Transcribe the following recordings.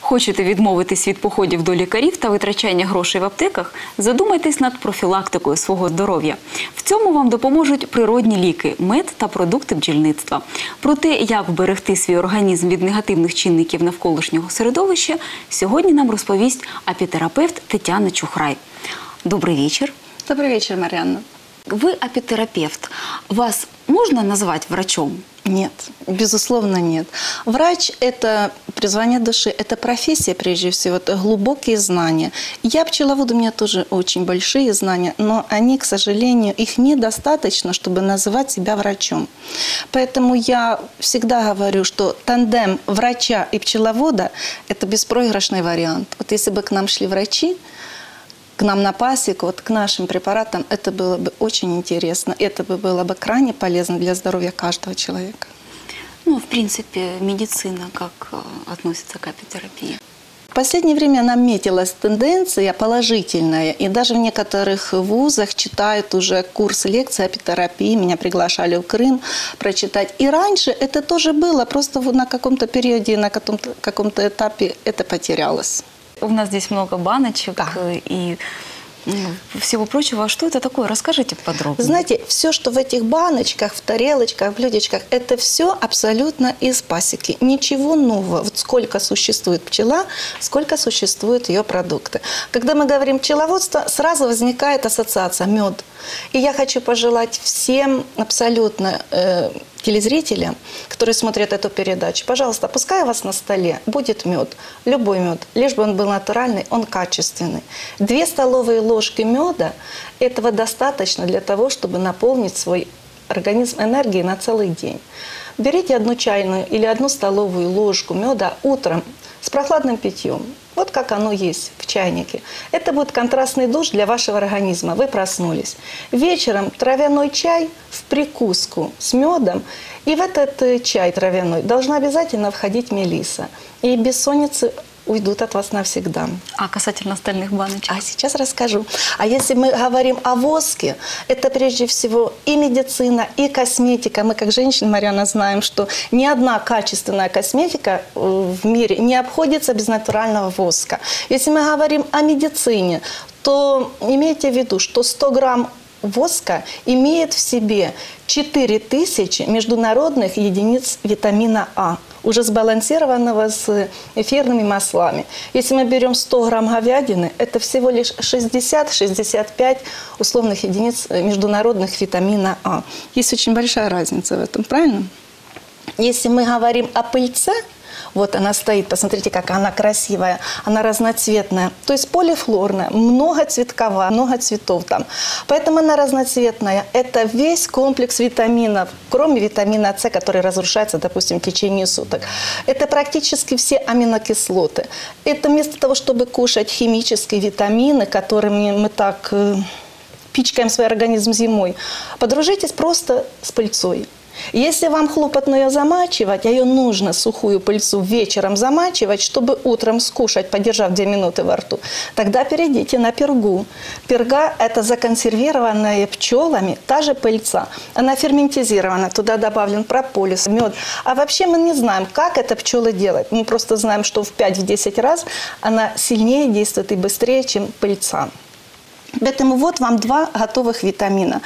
Хочете відмовитись від походів до лікарів та витрачання грошей в аптеках? Задумайтесь над профілактикою свого здоров'я. В цьому вам допоможуть природні ліки, мед та продукти бджільництва. Про те, як вберегти свій організм від негативних чинників навколишнього середовища, сьогодні нам розповість апітерапевт Тетяна Чухрай. Добрий вечір. Добрый вечер, Марьяна. Ви апітерапевт. Вас можна назвати врачом? Нет, безусловно нет. Врач – это призвание души, это профессия прежде всего, это глубокие знания. Я пчеловод, у меня тоже очень большие знания, но они, к сожалению, их недостаточно, чтобы называть себя врачом. Поэтому я всегда говорю, что тандем врача и пчеловода – это беспроигрышный вариант. Вот если бы к нам шли врачи, к нам на пасеку, вот к нашим препаратам, это было бы очень интересно. Это бы было бы крайне полезно для здоровья каждого человека. Ну, в принципе, медицина как э, относится к апитерапии? В последнее время наметилась тенденция положительная, и даже в некоторых вузах читают уже курс лекций апитерапии, меня приглашали в Крым прочитать. И раньше это тоже было, просто на каком-то периоде, на каком-то каком этапе это потерялось. У нас здесь много баночек Да. э, и ну, всего прочего. А что это такое? Расскажите подробнее. Знаете, все, что в этих баночках, в тарелочках, в блюдечках, это все абсолютно из пасеки. Ничего нового. Вот сколько существует пчела, сколько существуют ее продукты. Когда мы говорим пчеловодство, сразу возникает ассоциация мед. И я хочу пожелать всем абсолютно э, телезрителям, которые смотрят эту передачу, пожалуйста, пускай у вас на столе будет мед, любой мед, лишь бы он был натуральный, он качественный. Две столовые ложки меда, этого достаточно для того, чтобы наполнить свой организм энергией на целый день. Берите одну чайную или одну столовую ложку меда утром с прохладным питьем. Вот как оно есть в чайнике. Это будет контрастный душ для вашего организма. Вы проснулись. Вечером травяной чай в прикуску с медом. И в этот э, чай травяной должна обязательно входить мелиса. И бессонницы уйдут от вас навсегда. А касательно остальных баночек? А сейчас расскажу. А если мы говорим о воске, это прежде всего и медицина, и косметика. Мы как женщины, Марьяна, знаем, что ни одна качественная косметика э, в мире не обходится без натурального воска. Если мы говорим о медицине, то имейте в виду, что 100 грамм воска имеет в себе 4000 международных единиц витамина А, уже сбалансированного с эфирными маслами. Если мы берем 100 грамм говядины, это всего лишь 60-65 условных единиц международных витамина А. Есть очень большая разница в этом, правильно? Если мы говорим о пыльце, вот она стоит, посмотрите, как она красивая, она разноцветная, то есть полифлорная, многоцветковая, много цветов там. Поэтому она разноцветная. Это весь комплекс витаминов, кроме витамина С, который разрушается, допустим, в течение суток. Это практически все аминокислоты. Это вместо того, чтобы кушать химические витамины, которыми мы так э, пичкаем свой организм зимой, подружитесь просто с пыльцой. Если вам хлопотно ее замачивать, а ее нужно сухую пыльцу вечером замачивать, чтобы утром скушать, подержав 2 минуты во рту, тогда перейдите на пергу. Перга – это законсервированная пчелами, та же пыльца. Она ферментизирована, туда добавлен прополис, мед. А вообще мы не знаем, как это пчелы делают. Мы просто знаем, что в 5-10 раз она сильнее действует и быстрее, чем пыльца. Поэтому вот вам два готовых витамина.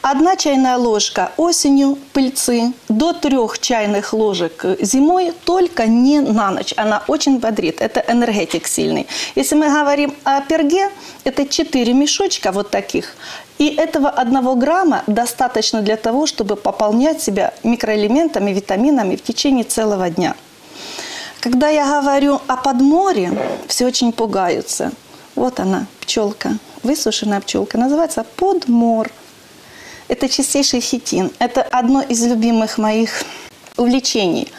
Одна чайная ложка осенью пыльцы до трех чайных ложек зимой, только не на ночь. Она очень бодрит. Это энергетик сильный. Если мы говорим о перге, это 4 мешочка вот таких. И этого одного грамма достаточно для того, чтобы пополнять себя микроэлементами, витаминами в течение целого дня. Когда я говорю о подморе, все очень пугаются. Вот она, пчелка, высушенная пчелка, называется подмор. Это чистейший хитин. Это одно из любимых моих увлечений.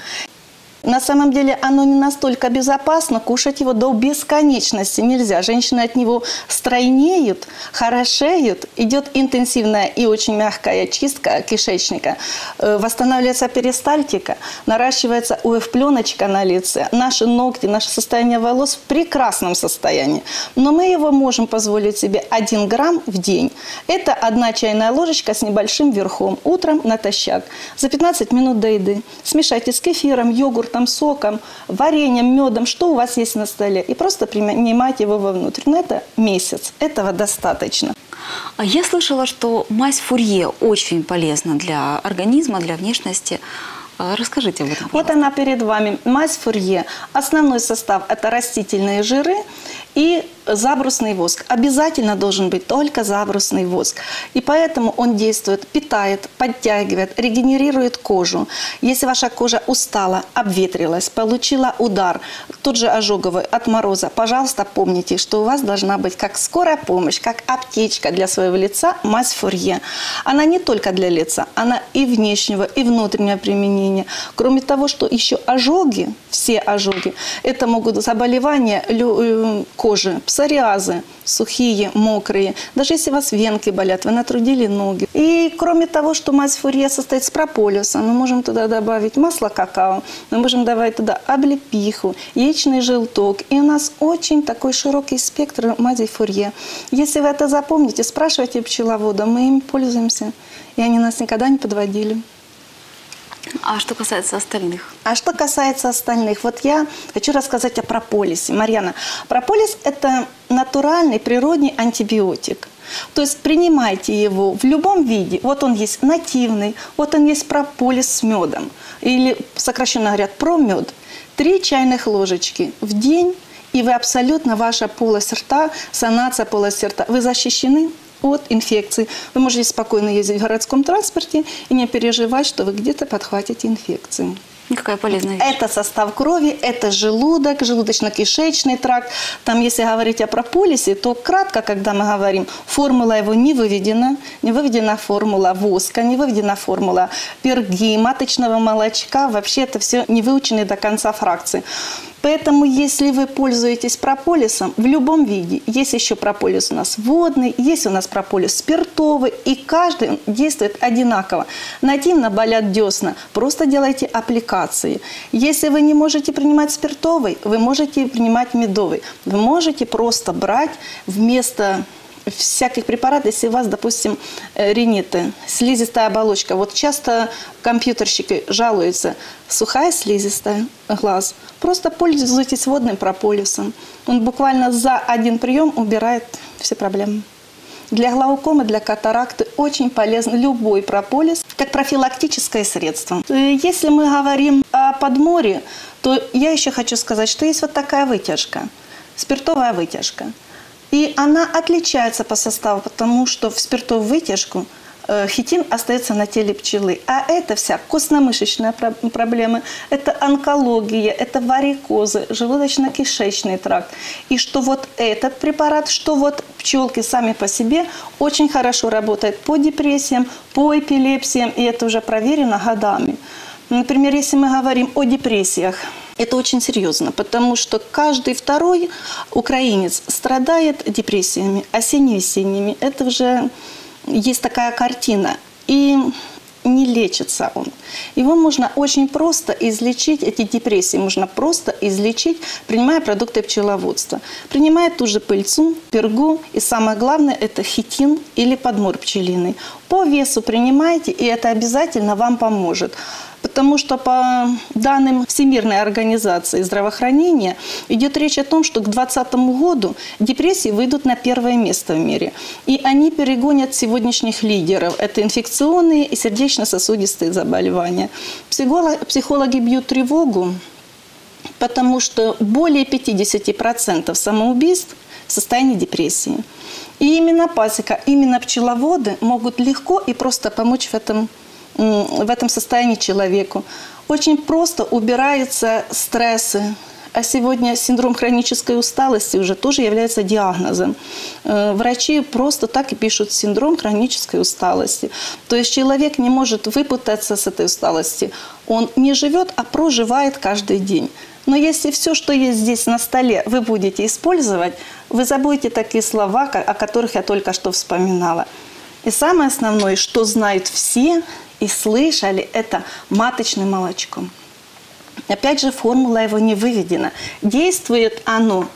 На самом деле оно не настолько безопасно, кушать его до бесконечности нельзя. Женщины от него стройнеют, хорошеют, идет интенсивная и очень мягкая чистка кишечника, Э, восстанавливается перистальтика, наращивается УФ-пленочка на лице, наши ногти, наше состояние волос в прекрасном состоянии. Но мы его можем позволить себе 1 грамм в день. Это одна чайная ложечка с небольшим верхом, утром натощак, за 15 минут до еды. Смешайте с кефиром, йогуртом, йогуртом, соком, вареньем, медом, что у вас есть на столе, и просто принимайте его вовнутрь. Но это месяц, этого достаточно. А я слышала, что мазь Фурье очень полезна для организма, для внешности. А Расскажите об этом. Вот она перед вами, мазь Фурье. Основной состав – это растительные жиры и забрусный воск. Обязательно должен быть только забрусный воск. И поэтому он действует, питает, подтягивает, регенерирует кожу. Если ваша кожа устала, обветрилась, получила удар, тот же ожоговый от мороза, пожалуйста, помните, что у вас должна быть как скорая помощь, как аптечка для своего лица мазь Фурье. Она не только для лица, она и внешнего, и внутреннего применения. Кроме того, что еще ожоги, все ожоги, это могут заболевания э, кожи, псориазы, сухие, мокрые. Даже если у вас венки болят, вы натрудили ноги. И кроме того, что мазь фурье состоит с прополисом, мы можем туда добавить масло какао, мы можем добавить туда облепиху, яичный желток. И у нас очень такой широкий спектр мази фурье. Если вы это запомните, спрашивайте пчеловода, мы им пользуемся. И они нас никогда не подводили. А что касается остальных? А что касается остальных, вот я хочу рассказать о прополисе. Марьяна, прополис – это натуральный природный антибиотик. То есть принимайте его в любом виде. Вот он есть нативный, вот он есть прополис с медом. Или сокращенно говорят промед. Три чайных ложечки в день, и вы абсолютно, ваша полость рта, санация полости рта, вы защищены от инфекции. Вы можете спокойно ездить в городском транспорте и не переживать, что вы где-то подхватите инфекцию. Какая полезная вещь. Это состав крови, это желудок, желудочно-кишечный тракт. Там, если говорить о прополисе, то кратко, когда мы говорим, формула его не выведена, не выведена формула воска, не выведена формула перги, маточного молочка, вообще это все не выучены до конца фракции. Поэтому, если вы пользуетесь прополисом в любом виде, есть еще прополис у нас водный, есть у нас прополис спиртовый, и каждый действует одинаково. Нативно болят десна, просто делайте аппликации. Если вы не можете принимать спиртовый, вы можете принимать медовый. Вы можете просто брать вместо всяких препаратов, если у вас, допустим, э, риниты, слизистая оболочка. Вот часто компьютерщики жалуются, сухая слизистая глаз. Просто пользуйтесь водным прополисом. Он буквально за один прием убирает все проблемы. Для глаукомы, для катаракты очень полезен любой прополис, как профилактическое средство. Э, если мы говорим о подморе, то я еще хочу сказать, что есть вот такая вытяжка, спиртовая вытяжка – и она отличается по составу, потому что в спиртовую вытяжку э, хитин остается на теле пчелы. А это вся костно-мышечная проблема, это онкология, это варикозы, желудочно-кишечный тракт. И что вот этот препарат, что вот пчелки сами по себе очень хорошо работают по депрессиям, по эпилепсиям, и это уже проверено годами. Например, если мы говорим о депрессиях, это очень серьезно, потому что каждый второй украинец страдает депрессиями, осенне-весенними. Это уже есть такая картина. И не лечится он. Его можно очень просто излечить, эти депрессии можно просто излечить, принимая продукты пчеловодства. Принимая ту же пыльцу, пергу и самое главное это хитин или подмор пчелиный. По весу принимайте, и это обязательно вам поможет. Потому что по данным Всемирной организации здравоохранения идет речь о том, что к 2020 году депрессии выйдут на первое место в мире. И они перегонят сегодняшних лидеров. Это инфекционные и сердечно-сосудистые заболевания. Психологи бьют тревогу, потому что более 50% самоубийств в состоянии депрессии. И именно пасека, именно пчеловоды могут легко и просто помочь в этом в этом состоянии человеку. Очень просто убираются стрессы, а сегодня синдром хронической усталости уже тоже является диагнозом. Э, врачи просто так и пишут синдром хронической усталости. То есть человек не может выпутаться с этой усталости. Он не живет, а проживает каждый день. Но если все, что есть здесь на столе, вы будете использовать, вы забудете такие слова, о которых я только что вспоминала. И самое основное, что знают все – и слышали это маточным молочком. Опять же, формула его не выведена. Действует оно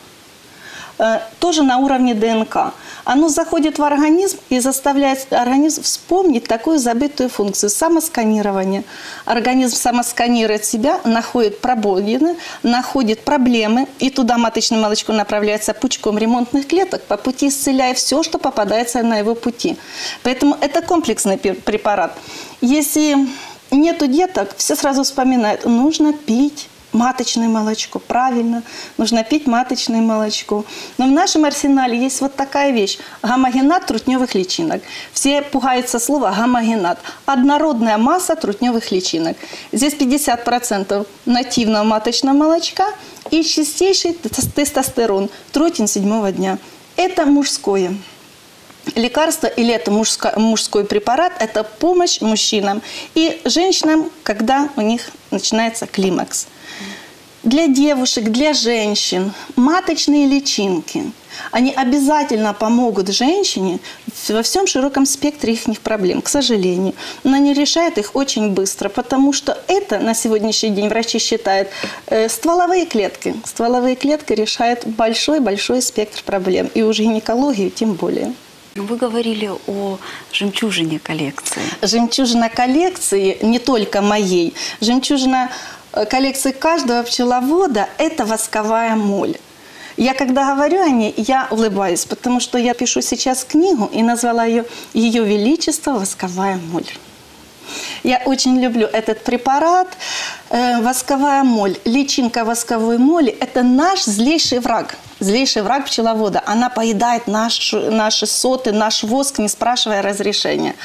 э, тоже на уровне ДНК. Оно заходит в организм и заставляет организм вспомнить такую забытую функцию – самосканирование. Организм самосканирует себя, находит пробоины, находит проблемы, и туда маточное молочко направляется пучком ремонтных клеток, по пути исцеляя все, что попадается на его пути. Поэтому это комплексный препарат. Если нету деток, все сразу вспоминают, нужно пить маточное молочко. Правильно, нужно пить маточное молочко. Но в нашем арсенале есть вот такая вещь – гомогенат трутневых личинок. Все пугаются слова гомогенат. Однородная масса трутневых личинок. Здесь 50% нативного маточного молочка и чистейший тес- тестостерон, тротин седьмого дня. Это мужское лекарство или это мужско- мужской препарат, это помощь мужчинам и женщинам, когда у них начинается климакс. Для девушек, для женщин маточные личинки, они обязательно помогут женщине во всем широком спектре их проблем, к сожалению. Но они решают их очень быстро, потому что это на сегодняшний день врачи считают э, стволовые клетки. Стволовые клетки решают большой-большой спектр проблем, и уж гинекологию тем более. Вы говорили о жемчужине коллекции. Жемчужина коллекции, не только моей, жемчужина э, коллекции каждого пчеловода – это восковая моль. Я когда говорю о ней, я улыбаюсь, потому что я пишу сейчас книгу и назвала ее «Ее Величество восковая моль». Я очень люблю этот препарат. Э, восковая моль, личинка восковой моли – это наш злейший враг. Злейший враг пчеловода. Она поедает наш, наши соты, наш воск, не спрашивая разрешения.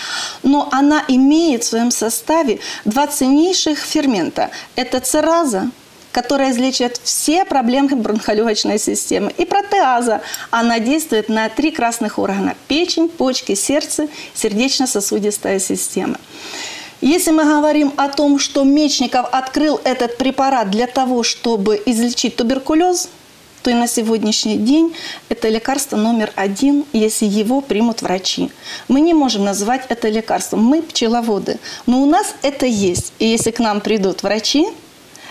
Но она имеет в своем составе два ценнейших фермента. Это цераза, которая излечивает все проблемы бронхолегочной системы. И протеаза. Она действует на три красных органа. Печень, почки, сердце, сердечно-сосудистая система. Если мы говорим о том, что Мечников открыл этот препарат для того, чтобы излечить туберкулез, то и на сегодняшний день это лекарство номер один, если его примут врачи. Мы не можем назвать это лекарством. Мы пчеловоды. Но у нас это есть. И если к нам придут врачи,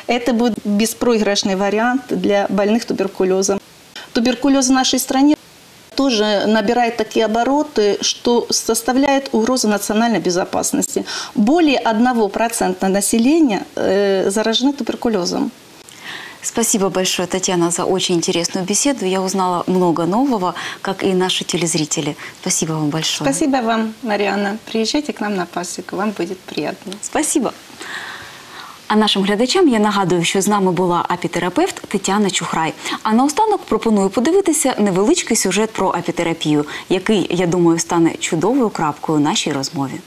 это будет беспроигрышный вариант для больных туберкулезом. Туберкулез в нашей стране тоже набирает такие обороты, что составляет угрозу национальной безопасности. Более 1% населения э, заражены туберкулезом. Спасибо большое, Татьяна, за очень интересную беседу. Я узнала много нового, как и наши телезрители. Спасибо вам большое. Спасибо вам, Марианна. Приезжайте к нам на пасеку, вам будет приятно. Спасибо. А нашим глядачам я нагадую, що з нами була апітерапевт Тетяна Чухрай. А наостанок пропоную подивитися невеличкий сюжет про апітерапію, який, я думаю, стане чудовою крапкою нашій розмові.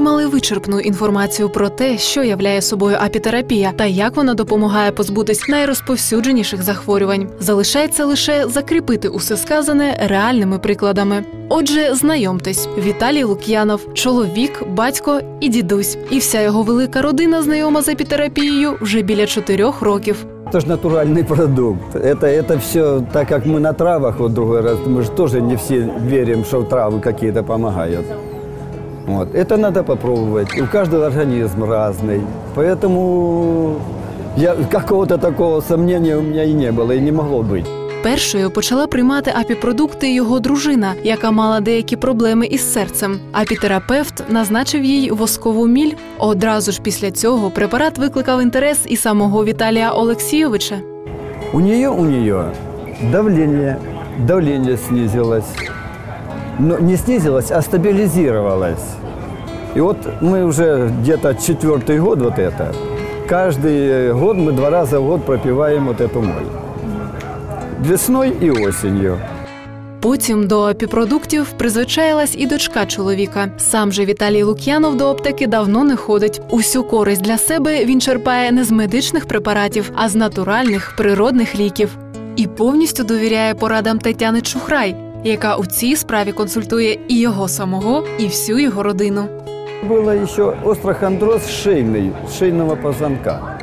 отримали вичерпну інформацію про те, що являє собою апітерапія та як вона допомагає позбутись найрозповсюдженіших захворювань. Залишається лише закріпити усе сказане реальними прикладами. Отже, знайомтесь, Віталій Лук'янов, чоловік, батько і дідусь. І вся його велика родина знайома з апітерапією вже біля чотирьох років. Это же натуральный продукт. Это, это все так, как мы на травах, вот другой раз, мы же тоже не все верим, что травы какие-то помогают. Вот. Это надо попробовать. У каждого организм разный. Поэтому я, какого-то такого сомнения у меня и не было, и не могло быть. Першою почала приймати апіпродукти його дружина, яка мала деякі проблеми із серцем. Апітерапевт назначив їй воскову міль. Одразу ж після цього препарат викликав інтерес і самого Віталія Олексійовича. У нее, у нее давление, давление снизилось. Но не снизилось, а стабилизировалось. И вот мы уже где-то четвертый год вот это. Каждый год мы два раза в год пропиваем вот эту моль. Весной и осенью. Потім до апіпродуктів призвичаїлась і дочка чоловіка. Сам же Віталій Лук'янов до аптеки давно не ходить. Усю користь для себе він черпає не з медичних препаратів, а з натуральних природних ліків. І повністю довіряє порадам Тетяни Чухрай, яка у цій справі консультує і його самого, і всю його родину. Было еще острохондроз шейный, шейного позвонка.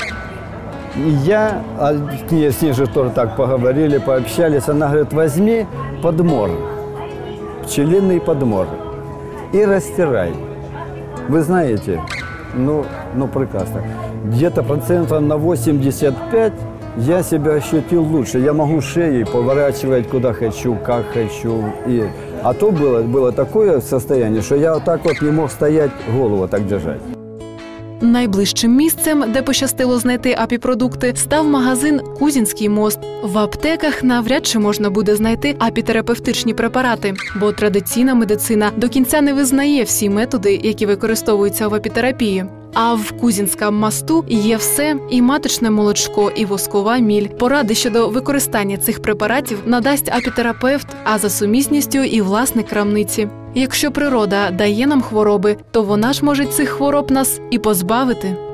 И я, а с ней, с ней же тоже так поговорили, пообщались, она говорит, возьми подмор, пчелиный подмор и растирай. Вы знаете, ну, ну прекрасно. Где-то процентов на 85 я себя ощутил лучше. Я могу шеей поворачивать куда хочу, как хочу. И... А то было, было такое состояние, что я так вот не мог стоять, голову так держать. Найближчим місцем, де пощастило знайти апіпродукти, став магазин Кузінський мост. В аптеках навряд чи можна буде знайти апітерапевтичні препарати, бо традиційна медицина до кінця не визнає всі методи, які використовуються в апітерапії. А в Кузінському масту є все і маточне молочко, і воскова міль. Поради щодо використання цих препаратів надасть апітерапевт, а за сумісністю і власник крамниці. Якщо природа дає нам хвороби, то вона ж може цих хвороб нас і позбавити.